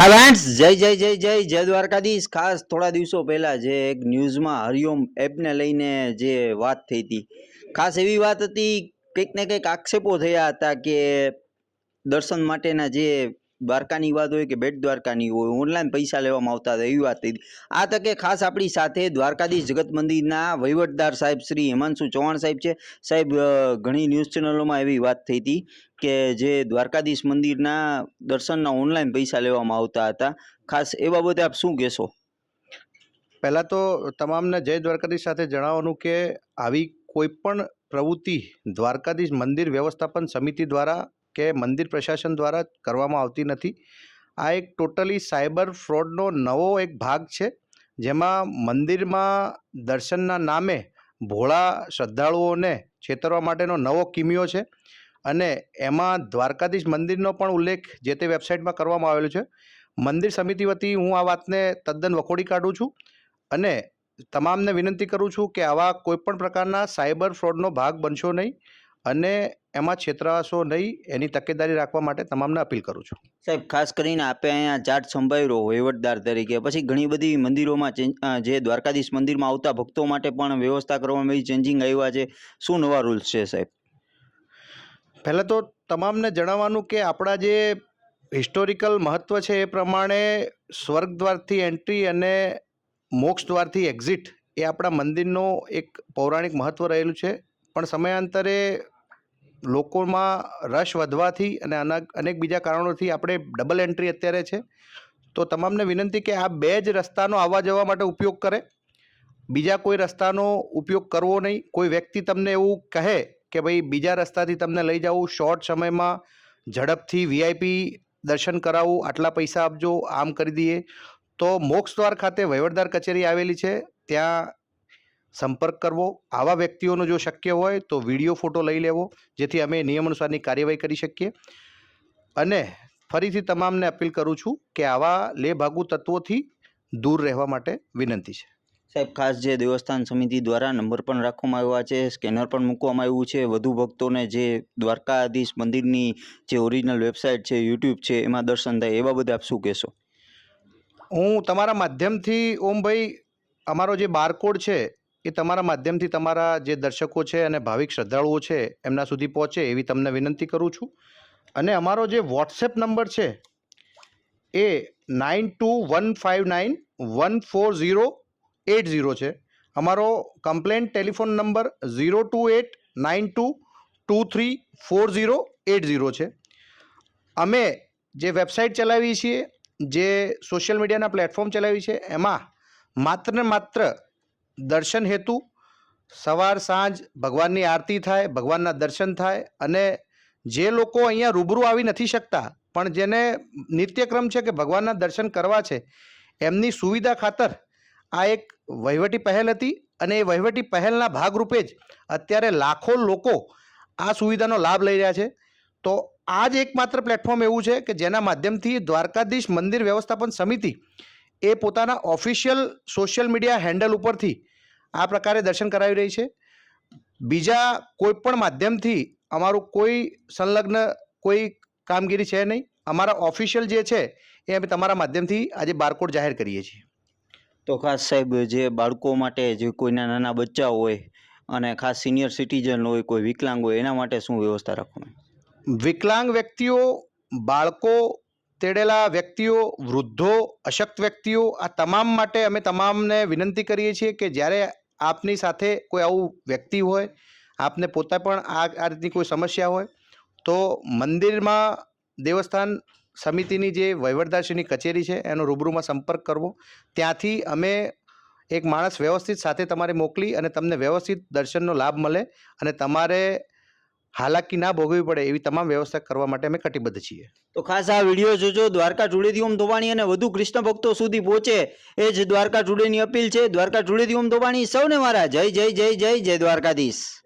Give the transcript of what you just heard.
Friends જય જય જય જય જય દ્વારકાધીશ. ખાસ થોડા દિવસો પહેલા જે એક ન્યૂઝમાં હરિઓમ એપને લઈને જે વાત થઈ હતી. ખાસ એવી વાત હતી, કંઈક ને કંઈક આક્ષેપો થયા હતા કે દર્શન માટેના જે દ્વારકાની વાત હોય કે બેટ દ્વારકાની હોય ઓનલાઈન પૈસા લેવામાં આવતા હતા એવી વાત થઈ. આ તકે ખાસ આપણી સાથે દ્વારકાધીશ જગત મંદિરના વહીવટદાર સાહેબ શ્રી હિમાંશુ ચૌહાણ સાહેબ છે. સાહેબ ઘણી ન્યૂઝ ચેનલોમાં એવી વાત થઈ હતી કે જે દ્વારકાધીશ મંદિરના દર્શનના ઓનલાઈન પૈસા લેવામાં આવતા હતા. ખાસ એ બાબતે આપ શું કહેશો? પહેલાં તો તમામને જય દ્વારકાધીશ સાથે જણાવવાનું કે આવી કોઈ પણ પ્રવૃત્તિ દ્વારકાધીશ મંદિર વ્યવસ્થાપન સમિતિ દ્વારા કે મંદિર પ્રશાસન દ્વારા કરવામાં આવતી નથી. આ એક ટોટલી સાયબર ફ્રોડનો નવો એક ભાગ છે, જેમાં મંદિરમાં દર્શનના નામે ભોળા શ્રદ્ધાળુઓને છેતરવા માટેનો નવો કિમિયો છે અને એમાં દ્વારકાધીશ મંદિરનો પણ ઉલ્લેખ જે તે વેબસાઇટમાં કરવામાં આવેલો છે. મંદિર સમિતિ વતી હું આ વાતને તદ્દન વખોડી કાઢું છું અને તમામને વિનંતી કરું છું કે આવા કોઈપણ પ્રકારના સાયબર ફ્રોડનો ભાગ બનશો નહીં અને એમાં છેતરાશો નહીં એની તકેદારી રાખવા માટે તમામને અપીલ કરું છું. સાહેબ ખાસ કરીને આપે અહીંયા જાટ સંભાળ્યો વહીવટદાર તરીકે પછી ઘણી બધી મંદિરોમાં જે દ્વારકાધીશ મંદિરમાં આવતા ભક્તો માટે પણ વ્યવસ્થા કરવામાં આવી ચેન્જિંગ આવ્યા છે. શું નવા રૂલ્સ છે સાહેબ? પહેલાં તો તમામને જણાવવાનું કે આપણા જે હિસ્ટોરિકલ મહત્ત્વ છે એ પ્રમાણે સ્વર્ગ દ્વારથી એન્ટ્રી અને મોક્ષ દ્વારથી એક્ઝિટ એ આપણા મંદિરનો એક પૌરાણિક મહત્ત્વ રહેલું છે. પણ સમયાંતરે લોકોમાં રશ વધવાથી અને અનેક અનેક બીજા કારણોથી આપણે ડબલ એન્ટ્રી અત્યારે છે. તો તમામને વિનંતી કે આ બે જ રસ્તાનો આવવા જવા માટે ઉપયોગ કરે. બીજા કોઈ રસ્તાનો ઉપયોગ કરવો નહીં. કોઈ વ્યક્તિ તમને એવું કહે કે ભાઈ, બીજા રસ્તાથી તમને લઈ જવું શોર્ટ સમયમાં ઝડપથી વીઆઈપી દર્શન કરાવું, આટલા પૈસા આપજો, આમ કરી દઈએ. તો મોક્ષ દ્વાર ખાતે વહીવટદાર કચેરી આવેલી છે. ત્યાં સંપર્ક કરવો આવા વ્યક્તિઓનો જો શક્ય હોય તો વીડિયો ફોટો લઈ લેવો જેથી અમે નિયમ અનુસારની કાર્યવાહી કરી શકીએ. અને ફરીથી તમામને અપીલ કરું છું કે આવા લેભાગુ તત્વોથી દૂર રહેવા માટે વિનંતી છે. સાહેબ ખાસ જે દેવસ્થાન સમિતિ દ્વારા નંબર પણ રાખવામાં આવ્યા છે સ્કેનર પણ મૂકવામાં આવ્યું છે. વધુ ભક્તોને જે દ્વારકાધીશ મંદિરની જે ઓરિજિનલ વેબસાઇટ છે યુટ્યુબ છે એમાં દર્શન થાય એ બાબતે આપ શું કહેશો? હું તમારા માધ્યમથી ઓમભાઈ અમારો જે બારકોડ છે એ તમારા માધ્યમથી તમારા જે દર્શકો છે અને ભાવિક શ્રદ્ધાળુઓ છે, એમના સુધી પહોંચે એવી તમને વિનંતી કરું છું. અને અમારો જે વોટ્સએપ નંબર છે, એ nine two one five nine one four zero eight zero છે. અમારો complain telephone number zero two eight nine two two three four zero eight zero છે. અમે જે વેબસાઇટ ચલાવીએ છીએ, જે સોશિયલ મીડિયાના પ્લેટફોર્મ ચલાવીએ છીએ, એમાં માત્ર ને માત્ર દર્શન હેતુ, સવાર સાંજ ભગવાનની આરતી થાય, ભગવાનના દર્શન થાય અને જે લોકો અહીંયા રૂબરૂ આવી નથી શકતા, પણ જેને નિત્યક્રમ છે કે ભગવાનના દર્શન કરવા છે, એમની સુવિધા ખાતર આ એક વહીવટી પહેલ હતી અને એ વહીવટી પહેલના ભાગરૂપે જ અત્યારે લાખો લોકો આ સુવિધાનો લાભ લઈ રહ્યા છે. તો આ જ એકમાત્ર પ્લેટફોર્મ એવું છે કે જેના માધ્યમથી દ્વારકાધીશ મંદિર વ્યવસ્થાપન સમિતિ એ પોતાના ઓફિશિયલ સોશિયલ મીડિયા હેન્ડલ ઉપરથી આ પ્રકારે દર્શન કરાવી રહી છે. બીજા કોઈ પણ માધ્યમથી અમારું કોઈ સંલગ્ન કોઈ કામગીરી છે નહીં. અમારા ઓફિશિયલ જે છે એ અમે તમારા માધ્યમથી આજે બારકોડ જાહેર કરીએ છીએ. તો ખાસ સાહેબ જે બાળકો માટે જે કોઈના નાના બચ્ચા હોય અને ખાસ સિનિયર સિટીઝન હોય કોઈ વિકલાંગ હોય એના માટે શું વ્યવસ્થા રાખવાની વિકલાંગ વ્યક્તિઓ બાળકો તેડેલા વ્યક્તિઓ, વૃદ્ધો, અશક્ત વ્યક્તિઓ, આ તમામ માટે અમે તમામને વિનંતી કરીએ છીએ કે જ્યારે આપની સાથે કોઈ આવું વ્યક્તિ હોય, આપને પોતે પણ આ આ રીતની કોઈ સમસ્યા હોય, તો મંદિરમાં દેવસ્થાન સમિતિની જે વહીવટદારશ્રીની કચેરી છે, એનો રૂબરૂમાં સંપર્ક કરવો. ત્યાંથી અમે એક માણસ વ્યવસ્થિત સાથે તમારે મોકલી અને તમને વ્યવસ્થિત દર્શનનો લાભ મળે અને તમારે હાલાકી ના ભોગવવી પડે એવી તમામ વ્યવસ્થા કરવા માટે અમે કટિબદ્ધ છીએ. તો ખાસ આ વીડિયો જોજો. દ્વારકા ટુડેથી ઓમ ધોવાણી અને વધુ કૃષ્ણ ભક્તો સુધી પહોંચે એ જ દ્વારકા ટુડેની અપીલ છે. દ્વારકા ટુડેથી ઓમ ધોવાણી. સૌને મારા જય જય જય જય જય દ્વારકાધીશ.